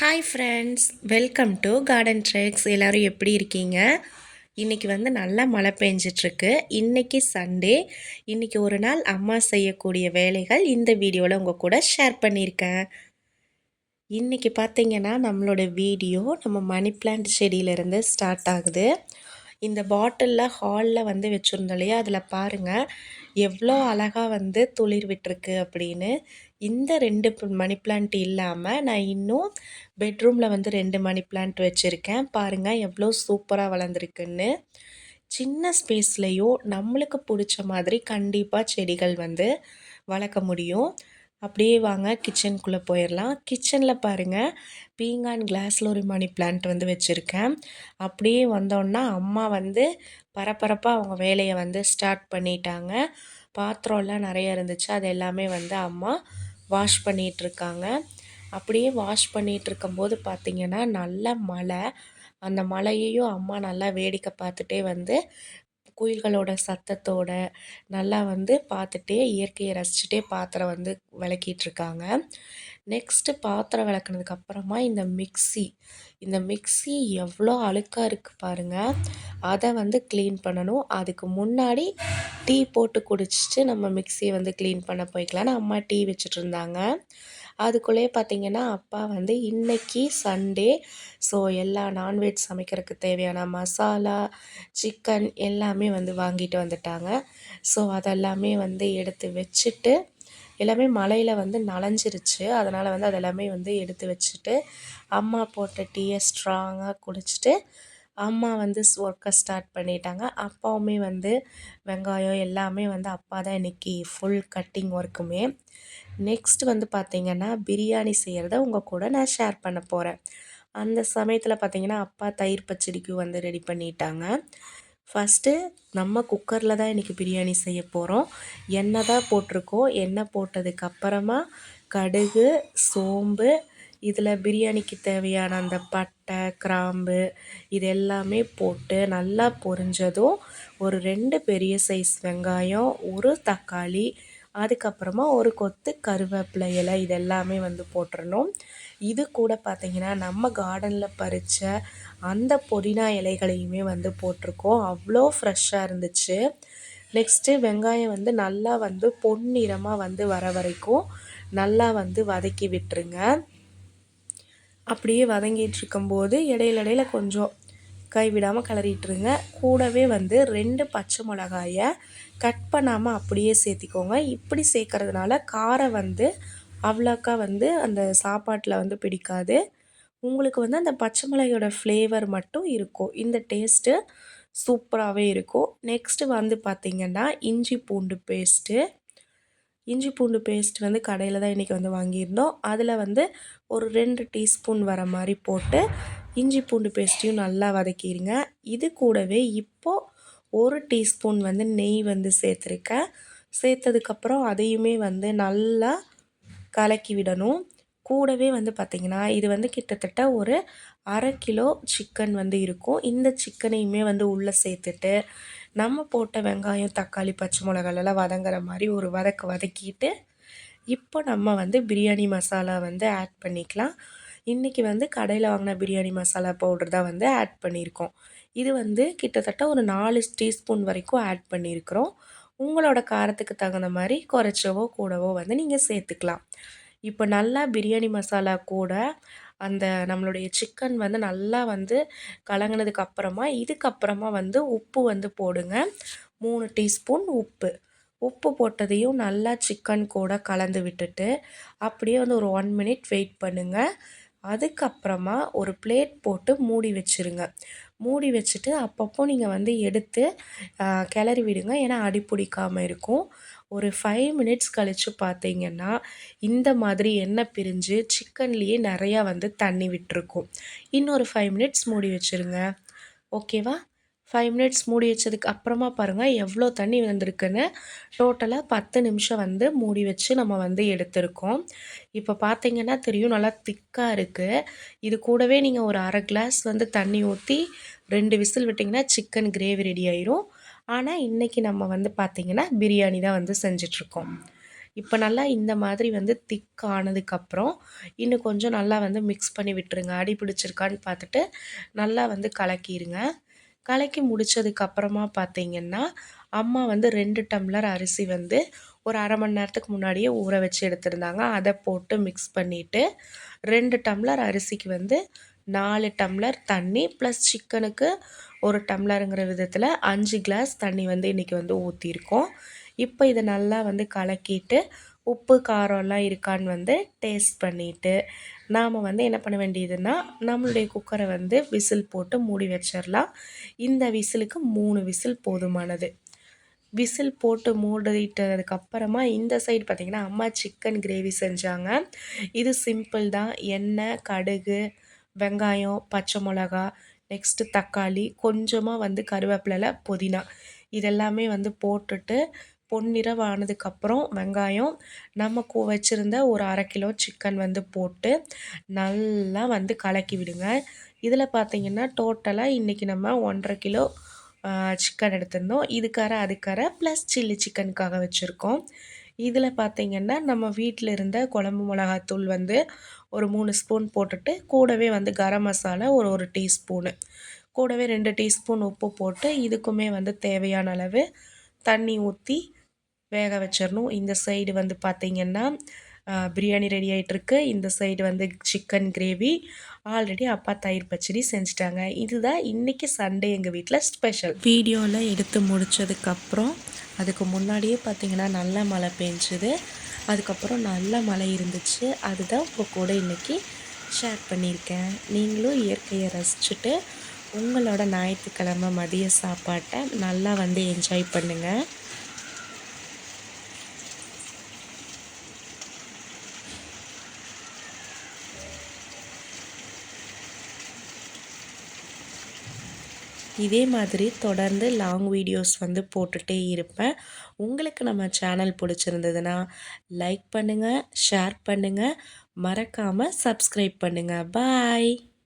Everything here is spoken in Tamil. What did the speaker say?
Hi friends welcome to Garden Treks எல்லோரும் எப்படி இருக்கீங்க? இன்றைக்கி வந்து நல்லா மழை பெஞ்சிட்ருக்கு. இன்றைக்கி சண்டே இன்றைக்கி ஒரு நாள் அம்மா செய்யக்கூடிய வேலைகள் இந்த வீடியோவில் உங்கள் கூட ஷேர் பண்ணியிருக்கேன். இன்றைக்கி பார்த்தீங்கன்னா நம்மளோட வீடியோ நம்ம மணி பிளான்ட் செடியிலேருந்து ஸ்டார்ட் ஆகுது. இந்த பாட்டிலில் ஹாலில் வந்து வச்சுருந்தோம் இல்லையா? அதில் பாருங்கள் எவ்வளோ அழகாக வந்து துளிர் விட்டுருக்கு அப்படின்னு. இந்த ரெண்டு மணி பிளான்ட் இல்லாமல் நான் இன்னும் பெட்ரூமில் வந்து ரெண்டு மணி பிளான்ட் வச்சுருக்கேன். பாருங்கள் எவ்வளோ சூப்பராக வளர்ந்துருக்குன்னு. சின்ன ஸ்பேஸ்லேயும் நம்மளுக்கு பிடிச்ச மாதிரி கண்டிப்பாக செடிகள் வந்து வளர்க்க முடியும். அப்படியே வாங்க கிச்சனுக்குள்ளே போயிடலாம் கிச்சனில் பாருங்கள் பீங்கான் கிளாஸில் ஒரு மணி பிளான்ட் வந்து வச்சுருக்கேன். அப்படியே வந்தோன்னா அம்மா வந்து பரபரப்பாக அவங்க வேலையை வந்து ஸ்டார்ட் பண்ணிட்டாங்க. பாத்திரம்லாம் நிறைய இருந்துச்சு. அது எல்லாமே வந்து அம்மா வாஷ் பண்ணிகிட்ருக்காங்க அப்படியே வாஷ் பண்ணிகிட்ருக்கும் போது பார்த்திங்கன்னா நல்ல மழை. அந்த மழையையும் அம்மா நல்லா வேடிக்கை பார்த்துட்டே வந்து குயில்களோட சத்தத்தோட நல்லா வந்து பார்த்துட்டே இயற்கையை ரசிச்சுட்டே பாத்திரம் வந்து விளக்கிட்டுருக்காங்க. நெக்ஸ்ட்டு பாத்திரம் விளக்குனதுக்கு அப்புறமா இந்த மிக்ஸி. இந்த மிக்ஸி எவ்வளோ அழுக்காக இருக்குது பாருங்கள் அதை வந்து க்ளீன் பண்ணணும். அதுக்கு முன்னாடி டீ போட்டு குடிச்சிட்டு நம்ம மிக்ஸியை வந்து க்ளீன் பண்ண போய்க்கலான்னு அம்மா டீ வச்சுட்டு இருந்தாங்க. அதுக்குள்ளேயே பார்த்திங்கன்னா அப்பா வந்து இன்றைக்கி சண்டே ஸோ எல்லா நான்வெஜ் சமைக்கிறதுக்கு தேவையான மசாலா சிக்கன் எல்லாமே வந்து வாங்கிட்டு வந்துட்டாங்க. ஸோ அதெல்லாமே வந்து எடுத்து வச்சுட்டு எல்லாமே மழையில் வந்து நனைஞ்சிருச்சு அதனால் வந்து அதெல்லாமே வந்து எடுத்து வச்சுட்டு அம்மா போட்ட டீயை ஸ்ட்ராங்காக குடிச்சிட்டு அம்மா வந்து ஒர்க்கை ஸ்டார்ட் பண்ணிட்டாங்க. அப்பாவுமே வந்து வெங்காயம் எல்லாமே வந்து அப்பா தான் இன்றைக்கி ஃபுல் கட்டிங் ஒர்க்குமே நெக்ஸ்ட் வந்து பார்த்திங்கன்னா பிரியாணி செய்கிறத உங்கள் கூட நான் ஷேர் பண்ண போகிறேன் அந்த சமயத்தில் பார்த்திங்கன்னா அப்பா தயிர் பச்சடிக்கு வந்து ரெடி பண்ணிட்டாங்க. ஃபஸ்ட்டு நம்ம குக்கரில் தான் இன்றைக்கி பிரியாணி செய்ய போகிறோம் எண்ணெய் தான் போட்டிருக்கோம். எண்ணெய் போட்டதுக்கப்புறமா கடுகு சோம்பு இதில் பிரியாணிக்கு தேவையான அந்த பட்டை கிராம்பு இது எல்லாமே போட்டு நல்லா பொரிஞ்சதும் ஒரு ரெண்டு பெரிய சைஸ் வெங்காயம் ஒரு தக்காளி அதுக்கப்புறமா ஒரு கொத்து கருவேப்பிலை இலை இது எல்லாமே வந்து போட்டுடணும் இது கூட பார்த்திங்கன்னா நம்ம கார்டனில் பறித்த அந்த புதினா இலைகளையுமே வந்து போட்டிருக்கோம். அவ்வளோ ஃப்ரெஷ்ஷாக இருந்துச்சு. நெக்ஸ்ட்டு வெங்காயம் வந்து நல்லா வந்து பொன்னிறமாக வந்து வர வரைக்கும் நல்லா வந்து வதக்கி விட்டுருங்க. அப்படியே வதங்கிட்டு இருக்கும்போது இடையில இடையில கொஞ்சம் கைவிடாமல் கிளறிட்டுருங்க. கூடவே வந்து ரெண்டு பச்சை மிளகாயை கட் பண்ணாமல் அப்படியே சேர்த்திக்கோங்க. இப்படி சேர்க்கறதுனால காரம் வந்து அவ்வளோக்கா வந்து அந்த சாப்பாட்டில் வந்து பிடிக்காது. உங்களுக்கு வந்து அந்த பச்சை மிளகையோட ஃப்ளேவர் மட்டும் இருக்கும். இந்த டேஸ்ட்டு சூப்பராகவே இருக்கும். நெக்ஸ்ட்டு வந்து பார்த்திங்கன்னா இஞ்சி பூண்டு பேஸ்ட்டு இஞ்சி பூண்டு பேஸ்ட் வந்து கடையில் தான் இன்றைக்கி வந்து வாங்கியிருந்தோம். அதில் வந்து ஒரு ரெண்டு டீஸ்பூன் வர மாதிரி போட்டு இஞ்சி பூண்டு பேஸ்ட்டையும் நல்லா வதக்கிடுங்க இது கூடவே இப்போது ஒரு டீஸ்பூன் வந்து நெய் வந்து சேர்த்துருக்கேன். சேர்த்ததுக்கப்புறம் அதையுமே வந்து நல்லா கலக்கி விடணும். கூடவே வந்து பார்த்திங்கன்னா இது வந்து கிட்டத்தட்ட ஒரு அரை கிலோ சிக்கன் வந்து இருக்கும். இந்த சிக்கனையுமே வந்து உள்ளே சேர்த்துட்டு நம்ம போட்ட வெங்காயம் தக்காளி பச்சை மிளகாலெல்லாம் வதங்குற மாதிரி ஒரு வதக்கு வதக்கிட்டு இப்போ நம்ம வந்து பிரியாணி மசாலா வந்து ஆட் பண்ணிக்கலாம். இன்றைக்கி வந்து கடையில் வாங்கின பிரியாணி மசாலா பவுடர் தான் வந்து ஆட் பண்ணியிருக்கோம். இது வந்து கிட்டத்தட்ட ஒரு நாலு டீஸ்பூன் வரைக்கும் ஆட் பண்ணியிருக்கிறோம். உங்களோட காரத்துக்கு தகுந்த மாதிரி குறைச்சவோ கூடவோ வந்து நீங்கள் சேர்த்துக்கலாம். இப்போ நல்லா பிரியாணி மசாலா கூட அந்த நம்மளுடைய சிக்கன் வந்து நல்லா வந்து கலங்கினதுக்கு அப்புறமா இதுக்கப்புறமா வந்து உப்பு வந்து போடுங்க. மூணு டீஸ்பூன் உப்பு. உப்பு போட்டதையும் நல்லா சிக்கன் கூட கலந்து விட்டுட்டு அப்படியே வந்து ஒரு ஒன் மினிட் வெயிட் பண்ணுங்கள் அதுக்கப்புறமா ஒரு பிளேட் போட்டு மூடி வச்சுருங்க. மூடி வச்சுட்டு அப்பப்போ நீங்கள் வந்து எடுத்து கிளறி விடுங்க. ஏன்னா அடி பிடிக்காமல் இருக்கும். ஒரு ஃபைவ் மினிட்ஸ் கழித்து பார்த்தீங்கன்னா இந்த மாதிரி எண்ணெய் பிரிஞ்சு சிக்கன்லேயே நிறையா வந்து தண்ணி விட்டுருக்கும். இன்னொரு ஃபைவ் மினிட்ஸ் மூடி வச்சுருங்க. ஓகேவா ஃபைவ் மினிட்ஸ் மூடி வச்சதுக்கு அப்புறமா பாருங்கள் எவ்வளோ தண்ணி வந்திருக்குன்னு. டோட்டலாக பத்து நிமிஷம் வந்து மூடி வச்சு நம்ம வந்து எடுத்திருக்கோம். இப்போ பார்த்தீங்கன்னா தெரியும் நல்லா திக்காக இருக்குது இது கூடவே நீங்கள் ஒரு அரை கிளாஸ் வந்து தண்ணி ஊற்றி ரெண்டு விசில் விட்டிங்கன்னா சிக்கன் கிரேவி ரெடி ஆயிரும். ஆனால் இன்றைக்கி நம்ம வந்து பார்த்திங்கன்னா பிரியாணி தான் வந்து செஞ்சிட்ருக்கோம். இப்போ நல்லா இந்த மாதிரி வந்து திக் ஆனதுக்கப்புறம் இன்னும் கொஞ்சம் நல்லா வந்து மிக்ஸ் பண்ணி விட்டுருங்க. அடி பிடிச்சிருக்கான்னு பார்த்துட்டு நல்லா வந்து கலக்கிடுங்க கலக்கி முடித்ததுக்கப்புறமா பார்த்தீங்கன்னா அம்மா வந்து ரெண்டு டம்ளர் அரிசி வந்து ஒரு அரை மணி நேரத்துக்கு முன்னாடியே ஊற வச்சு எடுத்திருந்தாங்க. அதை போட்டு மிக்ஸ் பண்ணிவிட்டு ரெண்டு டம்ளர் அரிசிக்கு வந்து நாலு டம்ளர் தண்ணி ப்ளஸ் சிக்கனுக்கு ஒரு டம்ளருங்கிற விதத்தில் அஞ்சு கிளாஸ் தண்ணி வந்து இன்றைக்கி வந்து ஊற்றிருக்கோம் இப்போ இதை நல்லா வந்து கலக்கிட்டு உப்பு காரம்லாம் இருக்கான்னு வந்து டேஸ்ட் பண்ணிவிட்டு நாம் வந்து என்ன பண்ண வேண்டியதுன்னா நம்மளுடைய குக்கரை வந்து விசில் போட்டு மூடி வச்சிடலாம் இந்த விசிலுக்கு மூணு விசில் போதுமானது. விசில் போட்டு மூடிட்டதுக்கப்புறமா இந்த சைடு பார்த்திங்கன்னா அம்மா சிக்கன் கிரேவி செஞ்சாங்க. இது சிம்பிள் தான். எண்ணெய் கடுகு வெங்காயம் பச்சை மிளகா நெக்ஸ்ட்டு தக்காளி கொஞ்சமாக வந்து கருவேப்பிலை புதினா. இதெல்லாமே வந்து போட்டுட்டு பொன்னிறவானதுக்கப்புறம் வெங்காயம் நம்ம கூ வச்சுருந்த ஒரு அரை கிலோ சிக்கன் வந்து போட்டு நல்லா வந்து கலக்கி விடுங்க. இதில் பார்த்திங்கன்னா டோட்டலாக இன்றைக்கி நம்ம ஒன்றரை கிலோ சிக்கன் எடுத்திருந்தோம். இதுக்கார அதுக்கார ப்ளஸ் சில்லி சிக்கனுக்காக வச்சுருக்கோம். இதில் பார்த்திங்கன்னா நம்ம வீட்டில் இருந்த குழம்பு மிளகாத்தூள் வந்து ஒரு மூணு ஸ்பூன் போட்டுட்டு கூடவே வந்து கரம் மசாலா ஒரு ஒரு டீஸ்பூனு கூடவே ரெண்டு டீஸ்பூன் உப்பு போட்டு இதுக்குமே வந்து தேவையான அளவு தண்ணி ஊற்றி வேக வச்சிடணும் இந்த சைடு வந்து பார்த்திங்கன்னா பிரியாணி ரெடி ஆகிட்டுருக்கு இந்த சைடு வந்து சிக்கன் கிரேவி ஆல்ரெடி அப்பா தயிர் பச்சடி செஞ்சுட்டாங்க. இதுதான் இன்றைக்கி சண்டே எங்கள் வீட்டில் ஸ்பெஷல் வீடியோவில் எடுத்து முடித்ததுக்கப்புறம் அதுக்கு முன்னாடியே பார்த்திங்கன்னா நல்ல மழை பெஞ்சுது. அதுக்கப்புறம் நல்ல மழை இருந்துச்சு. அதுதான் இப்போ கூட இன்றைக்கி ஷேர் பண்ணியிருக்கேன். நீங்களும் இயற்கையை ரசிச்சுட்டு உங்களோட ஞாயிற்றுக்கிழமை மதிய சாப்பாட்டை நல்லா வந்து என்ஜாய் பண்ணுங்கள் இதே மாதிரி தொடர்ந்து லாங் வீடியோஸ் வந்து போட்டுகிட்டே இருப்பேன். உங்களுக்கு நம்ம சேனல் பிடிச்சிருந்ததுன்னா லைக் பண்ணுங்கள் ஷேர் பண்ணுங்கள் மறக்காமல் சப்ஸ்கிரைப் பண்ணுங்கள் பாய்